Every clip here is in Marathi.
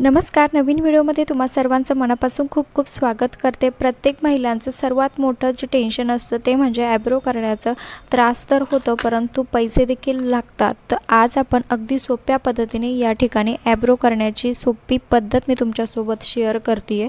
नमस्कार नवीन व्हिडिओमध्ये तुम्हा सर्वांचं मनापासून खूप खूप स्वागत करते. प्रत्येक महिलांचं सर्वात मोठं जे टेन्शन असतं ते म्हणजे ॲब्रो करण्याचं त्रास तर होतो परंतु पैसे देखील लागतात. तर आज आपण अगदी सोप्या पद्धतीने या ठिकाणी ॲब्रो करण्याची सोपी पद्धत मी तुमच्यासोबत शेअर करते आहे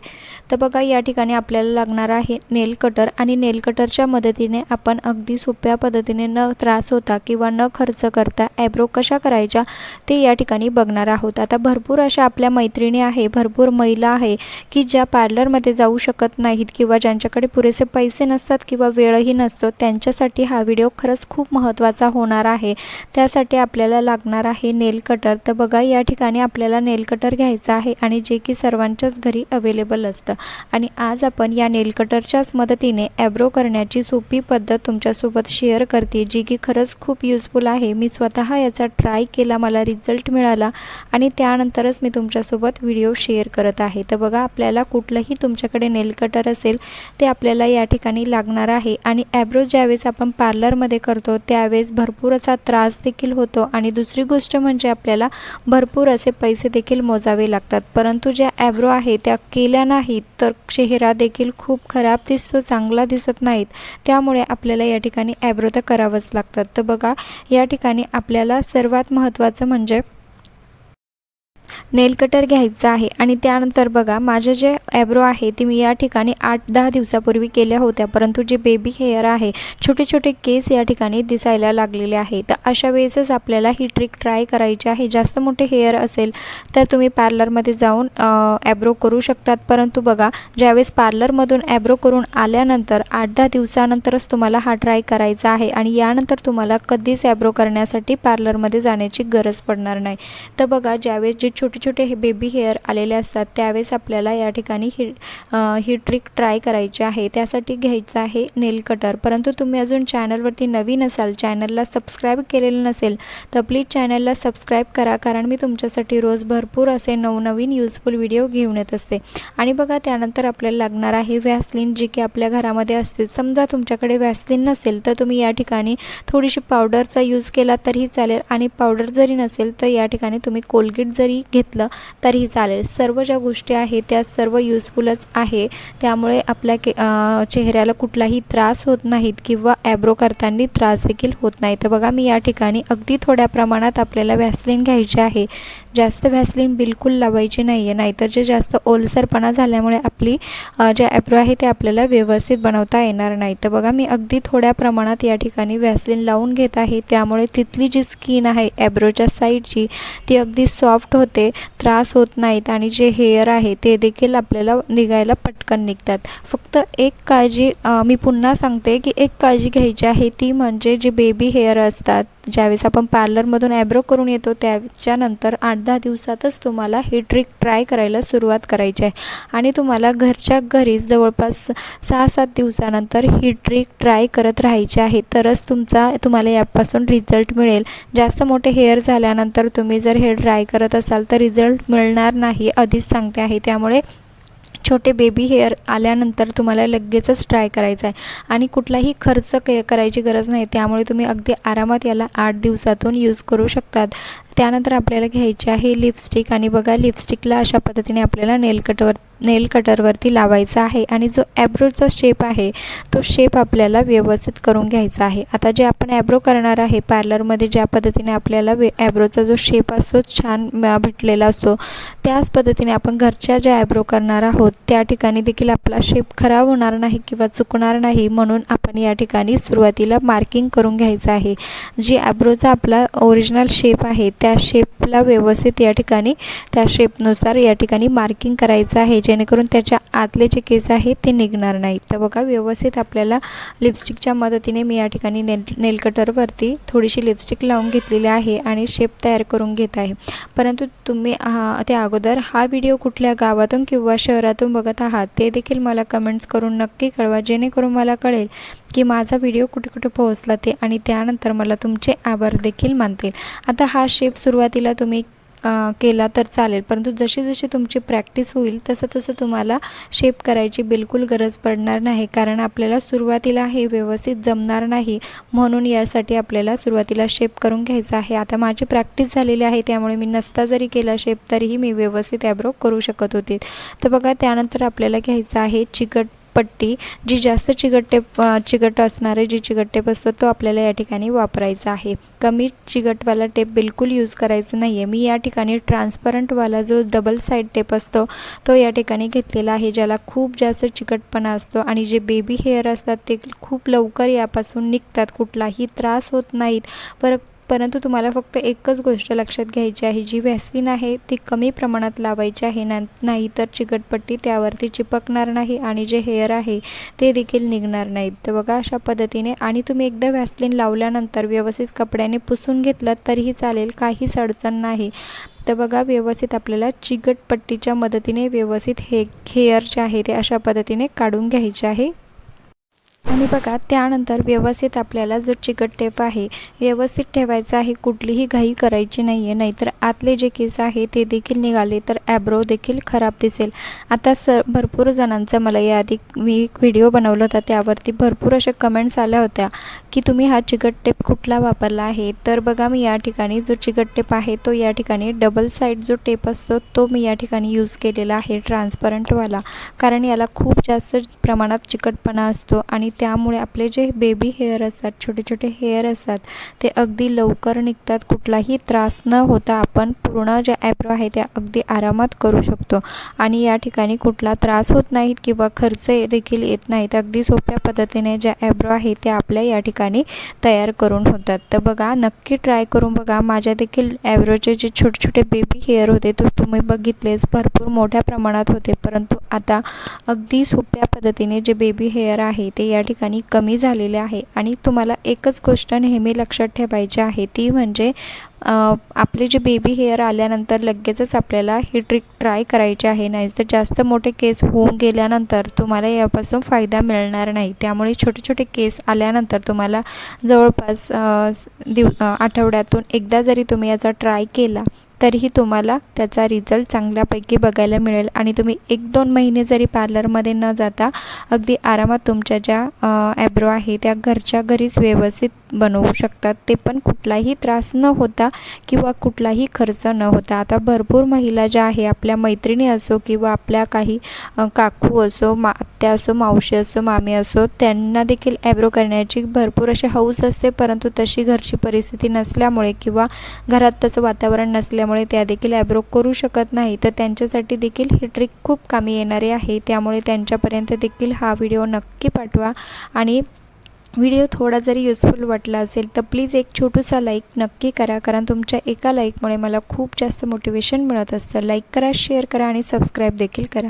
तर बघा या ठिकाणी आपल्याला लागणार आहे नेल कटर आणि नेल कटरच्या मदतीने आपण अगदी सोप्या पद्धतीने न त्रास होता किंवा न खर्च करता ॲब्रो कशा करायच्या ते या ठिकाणी बघणार आहोत. आता भरपूर अशा आपल्या मैत्री मैत्रिणी आहे भरपूर महिला आहे की ज्या पार्लरमध्ये जाऊ शकत नाहीत किंवा ज्यांच्याकडे पुरेसे पैसे नसतात किंवा वेळही नसतो त्यांच्यासाठी हा व्हिडिओ खरंच खूप महत्त्वाचा होणार आहे. त्यासाठी आपल्याला लागणार आहे नेल कटर. तर बघा या ठिकाणी आपल्याला नेल कटर घ्यायचा आहे आणि जे की सर्वांच्याच घरी अवेलेबल असतं. आणि आज आपण या नेल कटरच्याच मदतीने ॲब्रो करण्याची सोपी पद्धत तुमच्यासोबत शेअर करते जी की खरंच खूप युजफुल आहे. मी स्वतः याचा ट्राय केला मला रिझल्ट मिळाला आणि त्यानंतरच मी तुमच्यासोबत व्हिडिओ शेअर करत आहे. तर बघा आपल्याला कुठलंही तुमच्याकडे नेल कटर असेल ते आपल्याला या ठिकाणी लागणार आहे. आणि ॲब्रो ज्यावेळेस आपण पार्लरमध्ये करतो त्यावेळेस भरपूर असा त्रास देखील होतो. आणि दुसरी गोष्ट म्हणजे आपल्याला भरपूर असे पैसे देखील मोजावे लागतात. परंतु ज्या ॲब्रो आहे त्या केल्या नाहीत तर चेहरा देखील खूप खराब दिसतो चांगला दिसत नाहीत. त्यामुळे आपल्याला या ठिकाणी ॲब्रो तर करावंच लागतात. तर बघा या ठिकाणी आपल्याला सर्वात महत्त्वाचं म्हणजे नेल कटर घ्यायचं आहे. आणि त्यानंतर बघा माझे जे ॲब्रो आहे ते मी या ठिकाणी आठ दहा दिवसापूर्वी केल्या होत्या. परंतु जे बेबी हेअर आहे छोटे छोटे केस या ठिकाणी दिसायला लागलेले आहे. तर अशा वेळेसच आपल्याला ही ट्रिक ट्राय करायची आहे. जास्त मोठे हेअर असेल तर तुम्ही पार्लरमध्ये जाऊन ॲब्रो करू शकतात. परंतु बघा ज्यावेळेस पार्लरमधून ॲब्रो करून आल्यानंतर आठ दहा दिवसानंतरच तुम्हाला हा ट्राय करायचा आहे. आणि यानंतर तुम्हाला कधीच ॲब्रो करण्यासाठी पार्लरमध्ये जाण्याची गरज पडणार नाही. तर बघा ज्यावेळेस जे छोटे छोटे हे बेबी हेअर आलेले असतात त्यावेळेस आपल्याला या ठिकाणी ही ही ट्रिक ट्राय करायची आहे. त्यासाठी घ्यायचं आहे नेल कटर परंतु तुम्ही अजून चॅनलवरती नवीन असाल चॅनलला सबस्क्राईब केलेलं नसेल तर प्लीज चॅनलला सबस्क्राईब करा. कारण मी तुमच्यासाठी रोज भरपूर असे नवनवीन यूजफुल व्हिडिओ घेऊन येत असते. आणि बघा त्यानंतर आपल्याला लागणार आहे व्हॅसलिन जी की आपल्या घरामध्ये असते. समजा तुमच्याकडे व्हॅसलिन नसेल तर तुम्ही या ठिकाणी थोडीशी पावडरचा यूज केला तरीही चालेल. आणि पावडर जरी नसेल तर या ठिकाणी तुम्ही कोलगेट जरी घेतलं तरी चालेल. सर्व ज्या गोष्टी आहेत त्या सर्व युजफुलच आहे. त्यामुळे आपल्या के चेहऱ्याला कुठलाही त्रास होत नाहीत किंवा ॲब्रो करताना त्रास देखील होत नाही. तर बघा मी या ठिकाणी अगदी थोड्या प्रमाणात आपल्याला व्हॅसलिन घ्यायची आहे. जास्त व्हॅसलिन बिलकुल लावायची नाही आहे नाहीतर जे जास्त ओलसरपणा झाल्यामुळे आपली जे ॲब्रो आहे ते आपल्याला व्यवस्थित बनवता येणार नाही. तर बघा मी अगदी थोड्या प्रमाणात या ठिकाणी व्हॅसलिन लावून घेत आहे. त्यामुळे तिथली जी स्किन आहे ॲब्रोच्या साईडची ती अगदी सॉफ्ट होते. त्रास होत नाहीत आणि जे हेअर आहे ते देखील आपल्याला निघायला पटकन निघतात. फक्त एक काळजी मी पुन्हा सांगते की एक काळजी घ्यायची आहे ती म्हणजे जे बेबी हेअर असतात ज्यावेळेस आपण पार्लरमधून ॲब्रो करून येतो त्याच्यानंतर आठ दहा दिवसातच तुम्हाला ही ट्रिक ट्राय करायला सुरुवात करायची आहे. आणि तुम्हाला घरच्या घरीच जवळपास सहा सात दिवसानंतर ही ट्रिक ट्राय करत राहायची आहे. तरच तुमचा तुम्हाला यापासून रिझल्ट मिळेल. जास्त मोठे हेअर झाल्यानंतर तुम्ही जर हे ट्राय करत असाल तर रिझल्ट मिळणार नाही आधीच सांगते आहे. त्यामुळे छोटे बेबी हेअर आल्यानंतर तुम्हाला लगेचच ट्राय करायचं आहे. आणि कुठलाही खर्च के करायची गरज नाही. त्यामुळे तुम्ही अगदी आरामात याला आठ दिवसातून यूज करू शकतात. त्यानंतर आपल्याला घ्यायची आहे लिपस्टिक आणि बघा लिपस्टिकला अशा पद्धतीने आपल्याला नेल कटवर नेल कटरवरती लावायचा आहे आणि जो ॲब्रोचा शेप आहे तो शेप आपल्याला व्यवस्थित करून घ्यायचा आहे. आता जे आपण ॲब्रो करणार आहे पार्लरमध्ये ज्या पद्धतीने आपल्याला वे ॲब्रोचा जो शेप असतो छान भेटलेला असतो त्याच पद्धतीने आपण घरच्या ज्या ॲब्रो करणार आहोत त्या ठिकाणी देखील आपला शेप खराब होणार नाही किंवा चुकणार नाही म्हणून आपण या ठिकाणी सुरुवातीला मार्किंग करून घ्यायचं आहे. जी ॲब्रोचा आपला ओरिजिनल शेप आहे त्या त्या शेपला व्यवस्थित या ठिकाणी त्या शेपनुसार या ठिकाणी मार्किंग करायचं आहे. जेणेकरून त्याच्या आतले जे केस आहेत ते निघणार नाहीत. तर बघा व्यवस्थित आपल्याला लिपस्टिकच्या मदतीने मी या ठिकाणी नेल नेलकटरवरती थोडीशी लिपस्टिक लावून घेतलेली आहे आणि शेप तयार करून घेत आहे. परंतु तुम्ही हा त्या अगोदर हा व्हिडिओ कुठल्या गावातून किंवा शहरातून बघत आहात ते देखील मला कमेंट्स करून नक्की कळवा. जेणेकरून मला कळेल की माझा व्हिडिओ कुठे कुठे पोहोचला ते आणि त्यानंतर मला तुमचे आभार देखील मानतील. आता हा शेप सुरुवातीला तुम्ही केला तर चालेल. परंतु जशी जशी तुमची प्रॅक्टिस होईल तसं तसं तुम्हाला शेप करायची बिलकुल गरज पडणार नाही. कारण आपल्याला सुरुवातीला हे व्यवस्थित जमणार नाही. म्हणून यासाठी आपल्याला सुरुवातीला शेप करून घ्यायचा आहे. आता माझी प्रॅक्टिस झालेली आहे त्यामुळे मी नसता जरी केला शेप तरीही मी व्यवस्थित ॲब्रो करू शकत होते. तर बघा त्यानंतर आपल्याला घ्यायचं आहे चिकट पट्टी जी जास्त चिकट टेप चिकट असणारे जी चिकट टेप असतो तो आपल्याला या ठिकाणी वापरायचा आहे. कमी चिकटवाला टेप बिलकुल यूज करायचं नाही आहे मी या ठिकाणी ट्रान्सपरंटवाला जो डबल साईड टेप असतो तो या ठिकाणी घेतलेला आहे ज्याला खूप जास्त चिकटपणा असतो आणि जे बेबी हेअर असतात ते खूप लवकर यापासून निघतात. कुठलाही त्रास होत नाहीत. परत परंतु तुम्हाला फक्त एकच गोष्ट लक्षात घ्यायची आहे. जी व्हॅसलीन आहे ती कमी प्रमाणात लावायची आहे. ना नाही तर चिकटपट्टी त्यावरती चिपकणार नाही आणि जे हेअर आहे ते देखील निघणार नाहीत. तर बघा अशा पद्धतीने आणि तुम्ही एकदा व्हॅसलीन लावल्यानंतर व्यवस्थित कपड्याने पुसून घेतलं तरीही चालेल काहीच अडचण नाही. तर बघा व्यवस्थित आपल्याला चिकटपट्टीच्या मदतीने व्यवस्थित हे हेअर जे आहे ते अशा पद्धतीने काढून घ्यायचे आहे. आणि बघा त्यानंतर व्यवस्थित आपल्याला जो चिकट टेप आहे व्यवस्थित ठेवायचा आहे. कुठलीही घाई करायची नाही आहे नाहीतर आतले जे केस आहे ते देखील निघाले तर ॲब्रो देखील खराब दिसेल. आता सर भरपूर जणांचा मला याआधी मी एक व्हिडिओ बनवला होता. त्यावरती भरपूर अशा कमेंट्स आल्या होत्या की तुम्ही हा चिकट टेप कुठला वापरला आहे? तर बघा मी या ठिकाणी जो चिकट टेप आहे तो या ठिकाणी डबल साईड जो टेप असतो तो मी या ठिकाणी यूज केलेला आहे ट्रान्सपरंटवाला कारण याला खूप जास्त प्रमाणात चिकटपणा असतो आणि त्यामुळे आपले जे बेबी हेअर असतात छोटे छोटे हेअर असतात ते अगदी लवकर निघतात. कुठलाही त्रास न होता आपण पूर्ण जे ॲब्रो आहे त्या अगदी आरामात करू शकतो. आणि या ठिकाणी कुठला त्रास होत नाहीत किंवा खर्च देखील येत नाहीत अगदी सोप्या पद्धतीने ज्या ॲब्रो आहे त्या आपल्या या ठिकाणी तयार करून होतात. तर बघा नक्की ट्राय करून बघा. माझ्या देखील ॲब्रोचे जे छोटे छोटे बेबी हेअर होते तो तुम्ही बघितलेच. भरपूर मोठ्या प्रमाणात होते. परंतु आता अगदी सोप्या पद्धतीने जे बेबी हेअर आहे ते या ठिकाणी कमी झालेले आहे. आणि तुम्हाला एकच गोष्ट नेहमी लक्षात ठेवायची आहे ती म्हणजे आपले जे बेबी हेअर आल्यानंतर लगेचच आपल्याला ही ट्रिक ट्राय करायची आहे. नाही तर जास्त मोठे केस होऊन गेल्यानंतर तुम्हाला यापासून फायदा मिळणार नाही. त्यामुळे छोटे छोटे केस आल्यानंतर तुम्हाला जवळपास दिव आठवड्यातून एकदा जरी तुम्ही याचा ट्राय केला तरीही तुम्हाला त्याचा रिझल्ट चांगल्यापैकी बघायला मिळेल. आणि तुम्ही एक दोन महिने जरी पार्लरमध्ये न जाता अगदी आरामात तुमच्या ज्या ॲब्रो आहे त्या घरच्या घरीच व्यवस्थित बनवू शकतात. ते पण कुठलाही त्रास न होता किंवा कुठलाही खर्च न होता. आता भरपूर महिला ज्या आहे आपल्या मैत्रिणी असो किंवा आपल्या काही काकू असो मा आत्या असो मावशी असो मामी असो त्यांना देखील ॲब्रो करण्याची भरपूर अशी हौस असते. परंतु तशी घरची परिस्थिती नसल्यामुळे किंवा घरात तसं वातावरण नसल्यामुळे त्या देखील ॲब्रो करू शकत नाही. तर त्यांच्यासाठी देखील ही ट्रिक खूप कामी येणारी आहे. त्यामुळे त्यांच्यापर्यंत देखील हा व्हिडिओ नक्की पाठवा आणि व्हिडिओ थोडा जरी युजफुल वाटला असेल तर प्लीज एक छोटूसा लाईक नक्की करा. कारण तुमच्या एका लाईकमुळे मला खूप जास्त मोटिवेशन मिळत असतं. लाईक करा शेअर करा आणि सबस्क्राईब देखील करा.